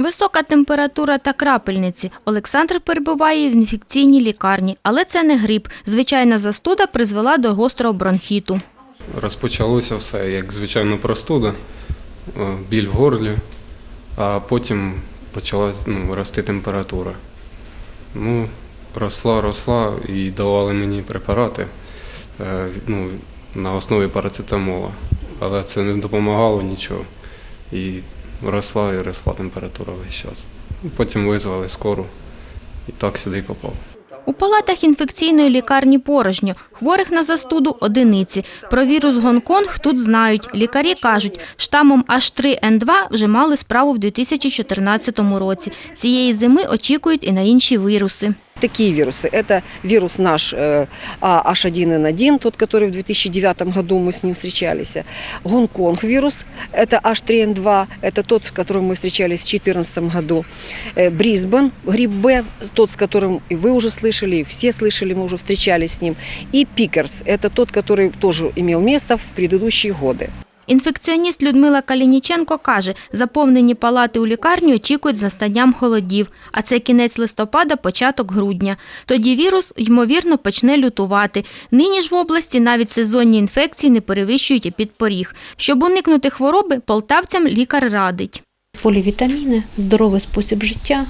Висока температура та крапельниці. Олександр перебуває в інфекційній лікарні, але це не грип. Звичайна застуда призвела до гострого бронхіту. Розпочалося все як звичайно простуда, е, біль в горлі, а потім почала ну, рости температура. Ну, росла, росла і давали мені препарати е, ну, на основі парацетамола. Але це не допомагало нічого. І росла і росла температура весь час. Потім визвали скору і так сюди й попав. У палатах інфекційної лікарні порожньо. Хворих на застуду – одиниці. Про вірус Гонконг тут знають. Лікарі кажуть, штамом H3N2 вже мали справу в 2014 році. Цієї зими очікують і на інші віруси Такие вирусы. Это вирус наш э, а, H1N1, тот, который в 2009 году мы с ним встречались. Гонконг вирус, это H3N2, это тот, с которым мы встречались в 2014 году. Э, Брисбен, грипп Б, тот, с которым и вы уже слышали, и все слышали, мы уже встречались с ним. И Пикерс, это тот, который тоже имел место в предыдущие годы. Інфекціоніст Людмила Калініченко каже, заповнені палати у лікарні очікують з настанням холодів, а це кінець листопада, початок грудня. Тоді вірус, ймовірно, почне лютувати. Нині ж в області навіть сезонні інфекції не перевищують і підпоріг. Щоб уникнути хвороби, полтавцям лікар радить. полівітаміни, здоровий спосіб життя.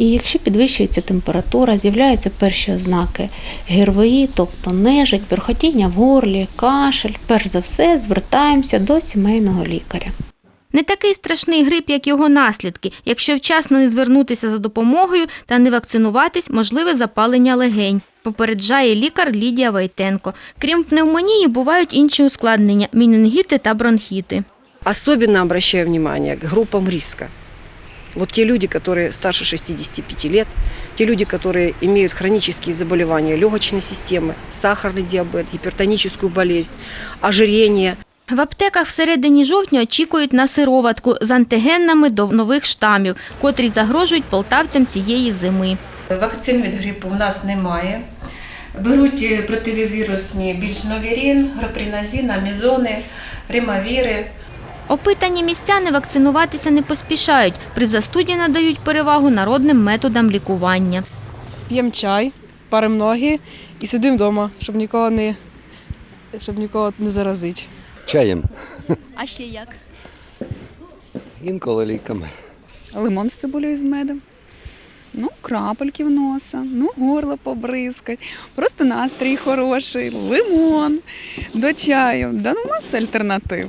І якщо підвищується температура, з'являються перші ознаки ГРВІ, тобто нежить, перхотіння в горлі, кашель, перш за все звертаємося до сімейного лікаря. Не такий страшний грип, як його наслідки. Якщо вчасно не звернутися за допомогою та не вакцинуватись, можливе запалення легень. Попереджає лікар Лідія Войтенко. Крім пневмонії, бувають інші ускладнення – мінінгіти та бронхіти. Особенно обращаю внимание к группам риска. Вот те люди, которые старше 65 лет, те люди, которые имеют хронические заболевания легочной системы, сахарный диабет, гипертоническую болезнь, ожирение. В аптеках всередині жовтня очікують на сироватку з антигеннами до нових штамів, котрі загрожують полтавцям цієї зими. Вакцин від грипу в нас немає. Беруть е, противовірусні більшновірін, гропринозин, амізони, римавіри. Опитані містяни вакцинуватися не поспішають. При застуді надають перевагу народним методам лікування. п'ємо чай, паримо ноги і сидимо вдома, щоб нікого не, щоб нікого не заразити. Чаєм, А ще як? інколи ліками. лимон з цибулею з медом. Ну, крапельки в носа, ну, горло побризкать. Просто настрій хороший, лимон до чаю. Да ну маса альтернатив.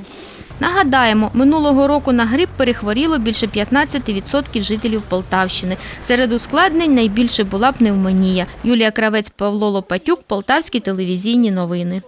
Нагадаємо, минулого року на грип перехворіло більше 15% жителів Полтавщини. Серед ускладнень найбільше була пневмонія. Юлія Кравець, Павло Лопатюк, Полтавські телевізійні новини.